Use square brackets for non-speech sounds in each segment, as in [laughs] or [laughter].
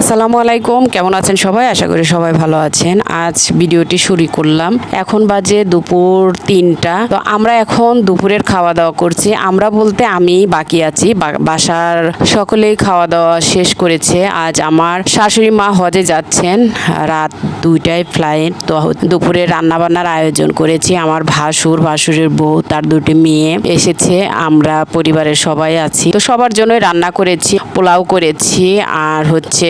আসসালামু আলাইকুম, কেমন আছেন সবাই? আশা করি সবাই ভালো আছেন। আজ ভিডিওটি শুরু করলাম। এখন বাজে দুপুর তিনটা। তো আমরা এখন দুপুরের খাওয়া দাওয়া করছি। আমরা বলতে আমি বাকি আছি। বাসার সকলেই খাওয়া দাওয়া শেষ করেছে। আজ আমার শাশুড়ি মা হজে যাচ্ছেন। রাত দুইটায় ফ্লাইট তো দুপুরে রান্না বান্নার আয়োজন করেছি। আমার ভাসুর, ভাসুরের বউ, তার দুটি মেয়ে এসেছে। আমরা পরিবারের সবাই আছি। তো সবার জন্যই রান্না করেছি, পোলাও করেছি। আর হচ্ছে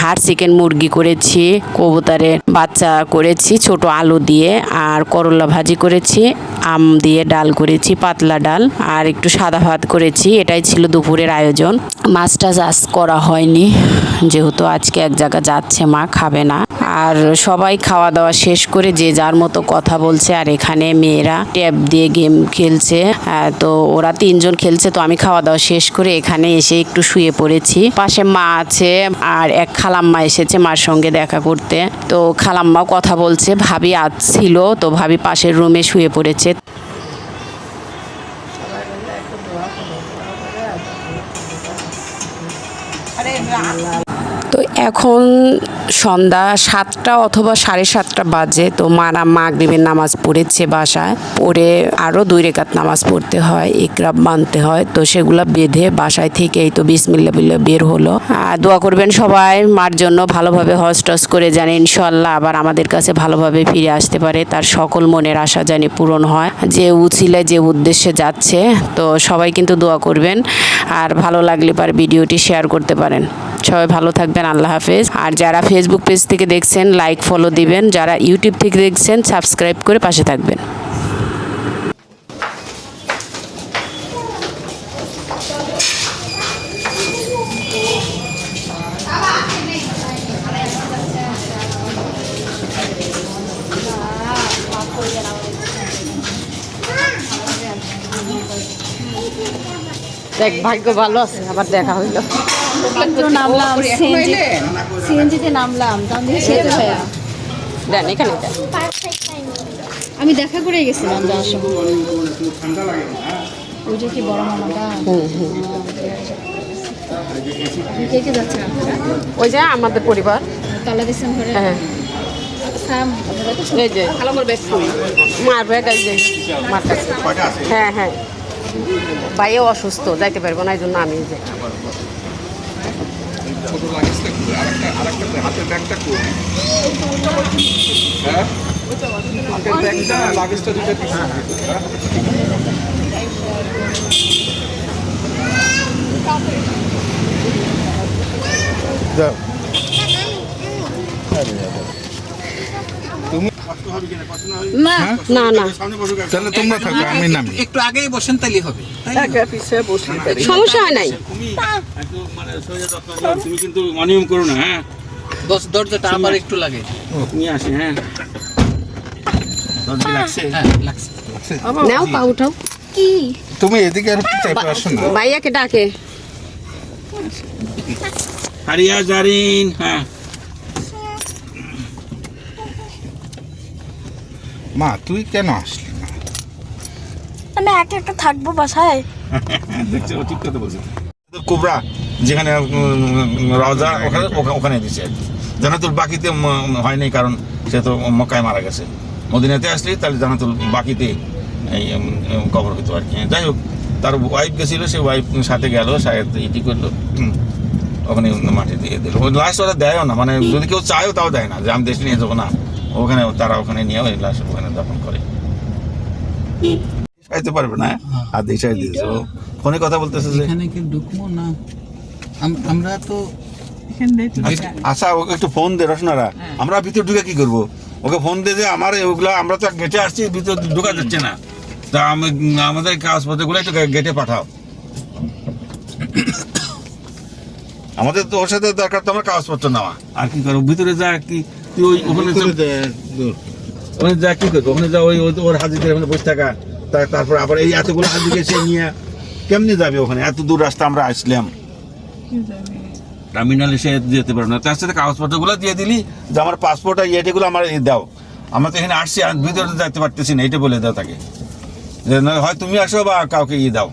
হাড় চিকেন মুরগি করেছি, কবুতরের বাচ্চা করেছি, ছোট আলু দিয়ে, আর করলা ভাজি করেছি, আম দিয়ে ডাল করেছি, পাতলা ডাল, আর একটু সাদা ভাত করেছি, এটাই ছিল দুপুরের আয়োজন। মাছটা চাষ করা হয়নি, যেহেতু আজকে এক জায়গা যাচ্ছে, মা খাবে না। আর সবাই খাওয়া দাওয়া শেষ করে যে যার মতো কথা বলছে, আর এখানে মেয়েরা ট্যাব দিয়ে গেম খেলছে তো ওরা তিনজন খেলছে, তো আমি খাওয়া দাওয়া শেষ করে এখানে এসে একটু শুয়ে পড়েছি। পাশে মা আছে আর এক খালাম্মা এসেছে মার সঙ্গে দেখা করতে। তো খালাম্মাও কথা বলছে, ভাবি ছিল, তো ভাবি পাশের রুমে শুয়ে পড়েছে। তো এখন সন্ধ্যা সাতটা অথবা সাড়ে সাতটা বাজে, তো মারা মাগরিবের নামাজ পড়েছে বাসায়। পড়ে আরও দুই রেখাত নামাজ পড়তে হয়, ইকরাব মানতে হয়, তো সেগুলো বেঁধে বাসায় থেকে এই তো বিসমিল্লা বিল্লা বের হলো। আর দোয়া করবেন সবাই, মার জন্য ভালোভাবে হজ টস করে জানে ইনশাল্লাহ আবার আমাদের কাছে ভালোভাবে ফিরে আসতে পারে, তার সকল মনের আশা জানি পূরণ হয়। যে উচিলে যে উদ্দেশ্যে যাচ্ছে, তো সবাই কিন্তু দোয়া করবেন, আর ভালো লাগলে পার ভিডিওটি শেয়ার করতে পারেন। সবাই ভালো থাকবেন, আল্লাহ হাফেজ। আর যারা ফেসবুক পেজ থেকে দেখছেন লাইক ফলো দিবেন। যারা ইউটিউব থেকে দেখছেন সাবস্ক্রাইব করে পাশে থাকবেন। দেখ, ভাগ্য ভালো আছে, আবার দেখা হইল। নামলাম সিএনজি সিএনজিতে নামলাম দাম দিয়ে সেতু ভাইয়া দেন এখানে দেন। আমি দেখা করে গেছিলাম যাওয়ার সময়। কি বড় মামাটা? কে কে যাচ্ছেন ওই যে আমাদের পরিবার। তালা দিচ্ছেন ঘরে? হ্যাঁ। এই যে। মার ব্যাগ এই যে মার কাছে। হ্যাঁ হ্যাঁ। ভাইও অসুস্থ যাইতে পারব না এই জন্য আমি যে ছোট লাগেজটা কই? আরেকটা আরেকটা হাতের ব্যাগটা কই? হ্যাঁ? হাতের ব্যাগটা লাগেজটা দুটো হ্যাঁ? না না না। তাহলে তোমরা থাকো আমি নামি। একটু আগেই বসেন তাইলে হবে। সমস্যা নাই। তুমি কিন্তু অনিয়ম করো না হ্যাঁ? দশ দরজাটা আবার একটু লাগে। নিয়ে আসি হ্যাঁ? দরজা লাগছে? হ্যাঁ লাগছে। নাও পা উঠাও। তুমি এদিকে আর একটু আসো না। ভাইয়াকে ডাকে। হারিয়া জারিন হ্যাঁ। মা তুই কেন আসলি না? আমি একা একা থাকব বাসায়। [laughs] দেখছ ও ঠিক কথা বলছে। কোবরা যেখানে রওজা ওখানে ওখানে দিছে। জানাতুল বাকিতে হয়নি কারণ সে তো মক্কায় মারা গেছে। মদিনাতে আসলে তাহলে জানাতুল বাকিতে এই কবর হতো আর কি। যাই হোক তার ওয়াইফ গেছিল সে ওয়াইফ সাথে গেল শায়দ ইটি করল ওখানে মাটি দিয়ে দিল। লাস্ট ওরা দেয়ও না মানে যদি কেউ চায়ও তাও দেয় না যে আমি দেশ নিয়ে যাব না। ওখানে তারা ওখানে নিয়ে ওই লাশ ওখানে দাফন করে। খাইতে পারবে না? আর দেশাই দিয়েছে ফোনে কথা বলতেছে যে এখানে কি ঢুকবো না? আমরা তো আচ্ছা, আচ্ছা ওকে একটু ফোন দে রসনারা। আমরা ভিতর ঢুকে কি করব? ওকে ফোন দে যে আমার ওগুলা আমরা তো গেটে আসছি ভিতর ঢুকা যাচ্ছে না। তা আমি আমাদের কাগজপত্রগুলো একটু গেটে পাঠাও। আমাদের তো ওর সাথে দরকার তো আমার কাগজপত্র নেওয়া। আর কি করো ভিতরে যা কি তুই ওই ওখানে যা- ওখানে যা কি করব? ওখানে যা ওই ওই- ওর হাজিদের ওখানে বসে থাকা। তারপর আবার এই এতগুলো হাজিকে সে নিয়ে কেমনি যাবে ওখানে? এত দূর রাস্তা আমরা আসলাম। টার্মিনালে সে যেতে পারবে না। তার সাথে কাগজপত্রগুলো দিয়ে দিলি যে আমার পাসপোর্ট আর ইয়েটিগুলো আমার দাও। আমরা তো এখানে আসছি আর ভিতরে যেতে পারতেছি না এটা বলে দাও তাকে। যে নয় হয় তুমি আসো বা কাউকে ইয়ে দাও।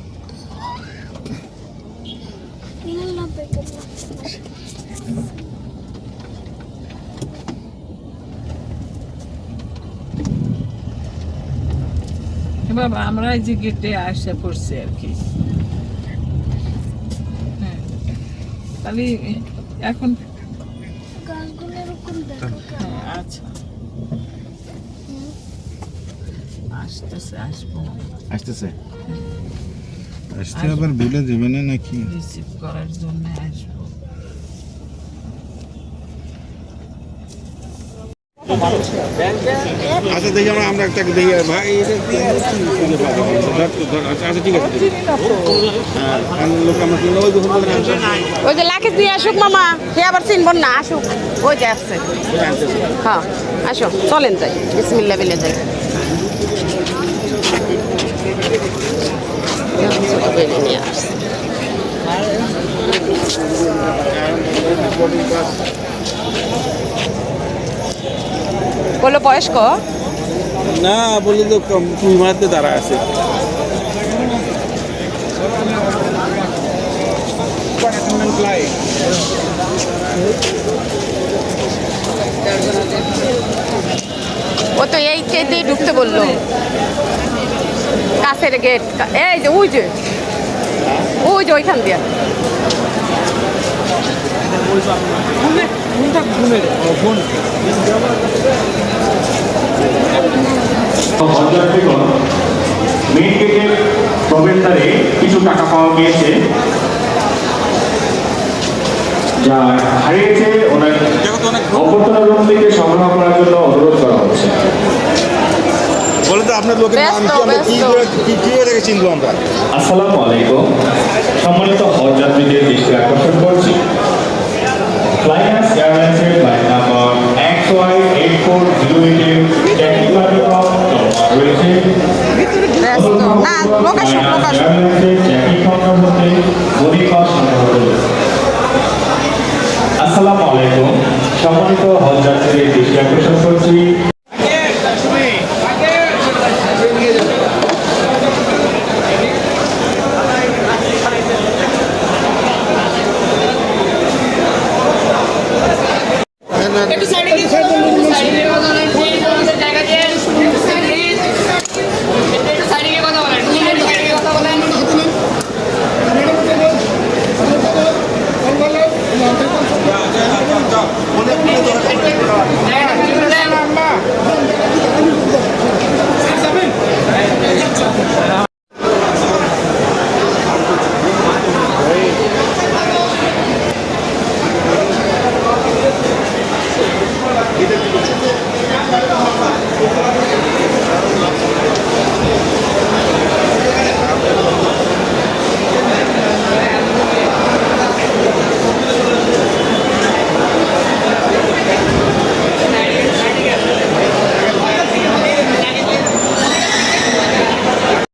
বাবা আমরা এই যে গেটে আসে পড়ছি আর কি। হ্যাঁ। তাহলে এখন হ্যাঁ আচ্ছা। আসতেছে আসব। আসতেছে? আসতে আবার ভুলে যাবে না নাকি? রিসিভ করার জন্য আসব। আচ্ছা দেখি আমরা আমরা একটা দেখি, ভাই আচ্ছা ঠিক আছে হ্যাঁ লোক আমরা কিনলে ওই বলেন ওই যে লাকেশ দিয়ে আসুক মামা, সে আবার চিনবন না, আসুক। ওই যে আসছে। হ্যাঁ আসো, চলেন যাই। বিসমিল্লা বিলে যাই। নিয়ে আসছে বলো বয়স্ক? না বলে তো মারতে তারা আছে। ও তো এই গেট দিয়ে ঢুকতে বলল। কাছের গেট এই যে ওই যে। ওই যে ওইখান দিয়ে। প্রবেশদ্বারে কিছু টাকা পাওয়া গিয়েছে। যা হারিয়েছে ওনার অভ্যর্থনা রুম থেকে সংগ্রহ করার জন্য অনুরোধ করা হচ্ছে। বলে আপনার লোকের নাম কি? আমরা কি করে কি কি করে চিনবো আমরা? আসসালামু আলাইকুম। সম্মানিত হজ যাত্রীদের দৃষ্টি আকর্ষণ করছি। ফ্লাইনাস এয়ারলাইন্সের flight number X Y eight four zero এইটের টেকনিক্যাল রয়েছে ব্যস্ত না লোক আসুক লোক আসুক এয়ারলাইন্সের চ্যাকিং কাউন্টার হতে বোর্ডিং আসসালামু আলাইকুম। সম্মানিত হজ যাত্রীদের দৃষ্টি আকর্ষণ করছি